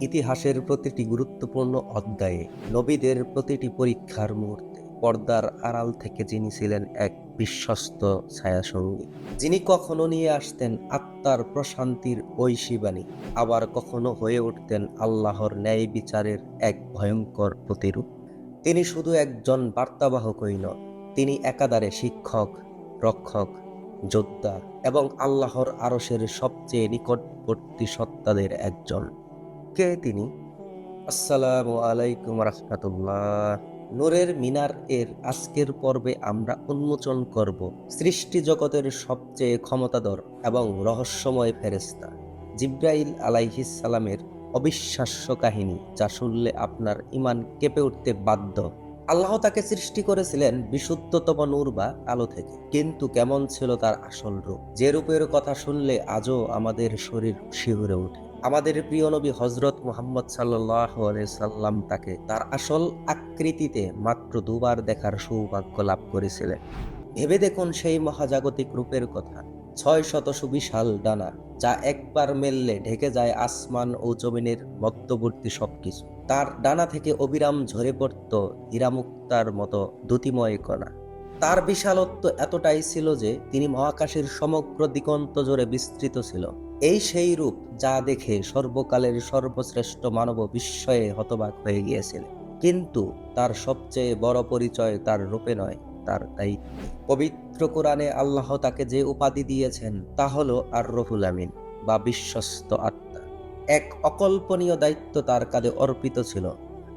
ইতিহাসের প্রতিটি গুরুত্বপূর্ণ অধ্যায়ে নবীদের প্রতিটি পরীক্ষার মুহূর্তে পর্দার আড়াল থেকে যিনি ছিলেন এক বিশ্বস্ত ছায়াসঙ্গী। যিনি কখনো নিয়ে আসতেন আত্মার প্রশান্তির ঐশীবাণী আবার কখনো হয়ে উঠতেন আল্লাহর ন্যায় বিচারের এক ভয়ঙ্কর প্রতিরূপ। তিনি শুধু একজন বার্তাবাহকই নন, তিনি একাধারে শিক্ষক, রক্ষক, যোদ্ধা এবং আল্লাহর আরশের সবচেয়ে নিকটবর্তী সত্তাদের একজন। কে তিনি, আসসালামু আলাইকুম রহমতুল্লাহ। নূরের মিনার এর আজকের পর্বে আমরা উন্মোচন করব সৃষ্টি জগতের সবচেয়ে ক্ষমতাধর এবং রহস্যময় ফেরেস্তা জিব্রাইল সালামের অবিশ্বাস্য কাহিনী, যা শুনলে আপনার ইমান কেঁপে উঠতে বাধ্য। আল্লাহ তাকে সৃষ্টি করেছিলেন বিশুদ্ধতম নূর বা আলো থেকে, কিন্তু কেমন ছিল তার আসল রূপ? যে রূপের কথা শুনলে আজও আমাদের শরীর শিহরে ওঠে। আমাদের প্রিয় নবী হজরত মুহাম্মদ সাল্লাহ সাল্লাম তাকে তার আসল আকৃতিতে মাত্র দুবার দেখার সৌভাগ্য লাভ করেছিলেন। ভেবে দেখুন সেই মহাজাগতিক রূপের কথা, ছয় শত সুবিশাল ডানা, যা একবার মেললে ঢেকে যায় আসমান ও জমিনের মধ্যবর্তী সবকিছু। তার ডানা থেকে অবিরাম ঝরে পড়ত হীরামুক্তার মতো দ্যুতিময় কণা। তার বিশালত্ব এতটাই ছিল যে, তিনি মহাকাশের সমগ্র দিগন্ত জুড়ে বিস্তৃত ছিল। এই সেই রূপ যা দেখে সর্বকালের সর্বশ্রেষ্ঠ মানব বিস্ময়ে হতবাক হয়ে গিয়েছিল কিন্তু তার সবচেয়ে বড় পরিচয় তার রূপে নয়, তার দায়িত্ব। পবিত্র কোরআনে আল্লাহ তাকে যে উপাধি দিয়েছেন, তা হলো আর রহুল আমিন বা বিশ্বস্ত আত্মা। এক অকল্পনীয় দায়িত্ব তার কাঁধে অর্পিত ছিল।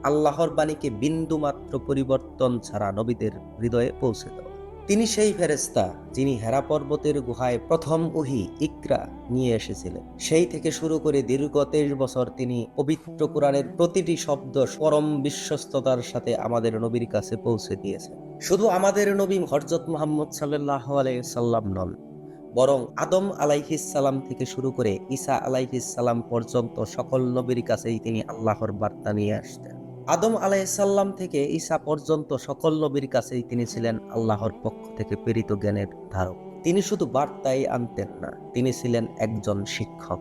আল্লাহর বাণীকে বিন্দুমাত্র পরিবর্তন ছাড়া নবীদের হৃদয়ে পৌঁছে দেওয়া। তিনি সেই ফেরেস্তা যিনি হেরা পর্বতের গুহায় প্রথম উহি ইকরা নিয়ে এসেছিলেন। সেই থেকে শুরু করে দীর্ঘ তেইশ বছর তিনি পবিত্র কোরআনের প্রতিটি শব্দ পরম বিশ্বস্ততার সাথে আমাদের নবীর কাছে পৌঁছে দিয়েছেন। শুধু আমাদের নবী হরজত মোহাম্মদ সাল্লাহ সাল্লাম নন, বরং আদম আলাইহিসাল্লাম থেকে শুরু করে ঈসা আলাইহিসাল্লাম পর্যন্ত সকল নবীর কাছেই তিনি আল্লাহর বার্তা নিয়ে আসতেন। আদম আলাইসাল্লাম থেকে ঈসা পর্যন্ত সকল নবীর কাছেই তিনি ছিলেন আল্লাহর পক্ষ থেকে প্রেরিত জ্ঞানের ধারক। তিনি শুধু বার্তাই আনতেন না, তিনি ছিলেন একজন শিক্ষক।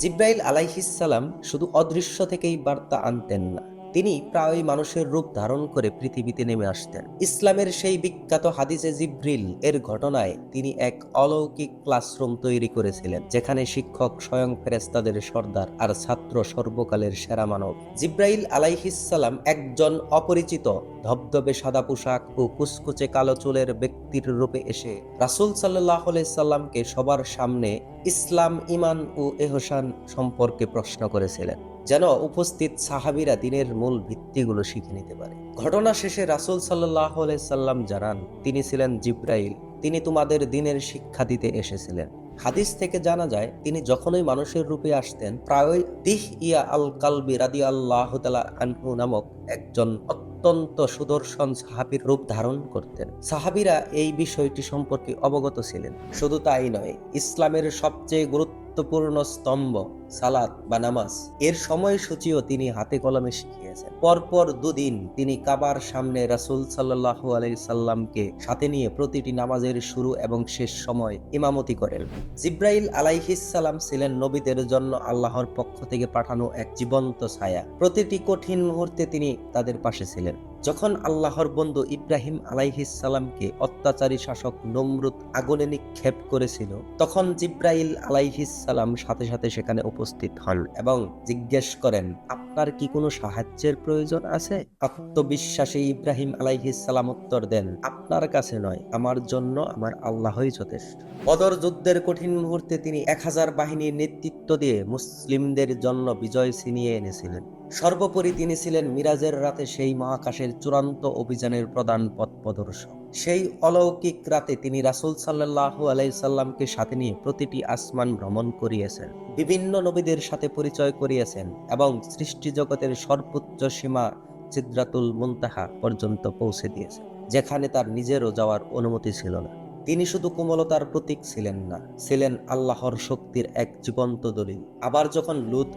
জিব্রাইল আলাইহিসাল্লাম শুধু অদৃশ্য থেকেই বার্তা আনতেন না তিনি প্রায়ই মানুষের রূপ ধারণ করে পৃথিবীতে নেমে আসতেন। ইসলামের সেই বিখ্যাত হাদিসে জিব্রিল এর ঘটনায় তিনি এক অলৌকিক ক্লাসরুম তৈরি করেছিলেন, যেখানে শিক্ষক স্বয়ং ফেরেস্তাদের সর্দার আর ছাত্র সর্বকালের সেরা মানব। জিব্রাইল আলাইহিসাল্লাম একজন অপরিচিত, ধবধবে সাদা পোশাক ও কুচকুচে কালো চুলের ব্যক্তির রূপে এসে রাসুল সাল্লাহ সাল্লামকে সবার সামনে ইসলাম ইমান ও এহসান সম্পর্কে প্রশ্ন করেছিলেন। যেন উপস্থিত সাহাবিরা দিনের মূল ভিত্তিগুলো শিখে নিতে পারে। ঘটনা শেষে রাসুল সাল্লাহ সাল্লাম জানান, তিনি ছিলেন জিব্রাইল, তিনি তোমাদের দিনের শিক্ষা দিতে এসেছিলেন। হাদিস থেকে জানা যায়, তিনি যখনই মানুষের রূপে আসতেন, প্রায়ই দিহ ইয়া আল কালবি রাদি আল্লাহ আনহু নামক একজন অত্যন্ত সুদর্শন সাহাবির রূপ ধারণ করতেন। সাহাবিরা এই বিষয়টি সম্পর্কে অবগত ছিলেন। শুধু তাই নয়, ইসলামের সবচেয়ে গুরুত্বপূর্ণ স্তম্ভ সালাত বা নামাজ। এর সময়সূচিও তিনি হাতে কলমে শিখিয়েছেন। পরপর দুদিন তিনি কাবার সামনে রাসুল সাল্লাহ আলাই সাল্লামকে সাথে নিয়ে প্রতিটি নামাজের শুরু এবং শেষ সময় ইমামতি করেন। জিব্রাইল আলাইহিসাল্লাম ছিলেন নবীদের জন্য আল্লাহর পক্ষ থেকে পাঠানো এক জীবন্ত ছায়া। প্রতিটি কঠিন মুহূর্তে তিনি তাদের পাশে ছিলেন। যখন আল্লাহর বন্ধু ইব্রাহিম আলাইহিসাল্লামকে অত্যাচারী শাসক নমরুদ আগুনে নিক্ষেপ করেছিল, তখন জিব্রাইল আলাইহিসাল্লাম সাথে সাথে সেখানে উপস্থিত হন এবং জিজ্ঞেস করেন, আপনার কি কোনো সাহায্যের প্রয়োজন আছে? আত্মবিশ্বাসী ইব্রাহিম আলাইহিসাল্লাম উত্তর দেন, আপনার কাছে নয়, আমার জন্য আমার আল্লাহই যথেষ্ট। বদর যুদ্ধের কঠিন মুহূর্তে তিনি এক হাজার বাহিনীর নেতৃত্ব দিয়ে মুসলিমদের জন্য বিজয় ছিনিয়ে এনেছিলেন। সর্বোপরি তিনি ছিলেন মিরাজের রাতে সেই মহাকাশের চূড়ান্ত অভিযানের প্রধান পথ প্রদর্শক। সেই অলৌকিক রাতে তিনি রাসুল সাল্লাহ আলাইসাল্লামকে সাথে নিয়ে প্রতিটি আসমান ভ্রমণ করিয়েছেন। বিভিন্ন নবীদের সাথে পরিচয় করিয়েছেন এবং সৃষ্টি জগতের সর্বোচ্চ সীমা সিদ্রাতুল মুন্তাহা পর্যন্ত পৌঁছে দিয়েছেন, যেখানে তার নিজেরও যাওয়ার অনুমতি ছিল না। তিনি শুধু কোমলতার প্রতীক ছিলেন না, ছিলেন আল্লাহর শক্তির এক জীবন্ত দলিল। আবার যখন লুত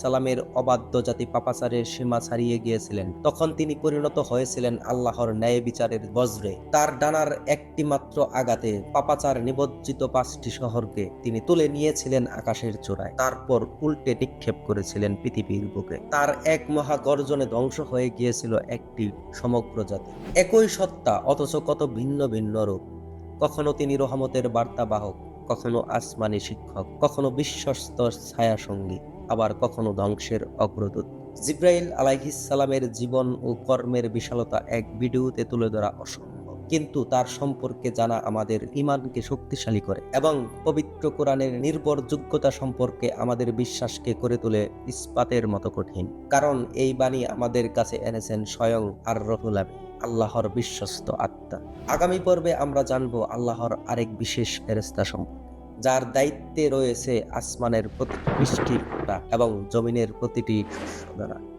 সালামের অবাধ্য জাতি পাপাচারের সীমা ছাড়িয়ে গিয়েছিলেন, তখন তিনি পরিণত হয়েছিলেন আল্লাহর ন্যায় বিচারের বজ্রে। তার ডানার একটি মাত্র আঘাতে পাপাচার নিবজ্জিত পাঁচটি শহরকে তিনি তুলে নিয়েছিলেন আকাশের চূড়ায়। তারপর উল্টে নিক্ষেপ করেছিলেন পৃথিবীর বুকে। তার এক মহা গর্জনে ধ্বংস হয়ে গিয়েছিল একটি সমগ্র জাতি। একই সত্তা, অথচ কত ভিন্ন ভিন্ন রূপ। কখনো তিনি রহমতের বার্তাবাহক, কখনো আসমানি শিক্ষক, কখনো বিশ্বস্ত ছায়া সঙ্গী আবার কখনো ধ্বংসের অগ্রদূত। জিব্রাইল আলাইহিসালামের জীবন ও কর্মের বিশালতা এক ভিডিওতে তুলে ধরা অসম্ভব। কিন্তু তার সম্পর্কে জানা আমাদের ইমানকে শক্তিশালী করে এবং পবিত্র কোরআনের নির্ভরযোগ্যতা সম্পর্কে আমাদের বিশ্বাসকে করে তোলে ইস্পাতের মতো কঠিন। কারণ এই বাণী আমাদের কাছে এনেছেন স্বয়ং আর রহুল আল্লাহর বিশ্বস্ত আত্মা। আগামী পর্বে আমরা জানব আল্লাহর আরেক বিশেষ ফেরেস্তা সম্পর্কে, যার দায়িত্বে রয়েছে আসমানের প্রতিটি বৃষ্টির ফোঁটা এবং জমিনের প্রতিটি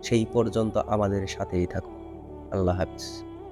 সেই পর্যন্ত আমাদের সাথেই থাকুন। আল্লাহ হাফিজ।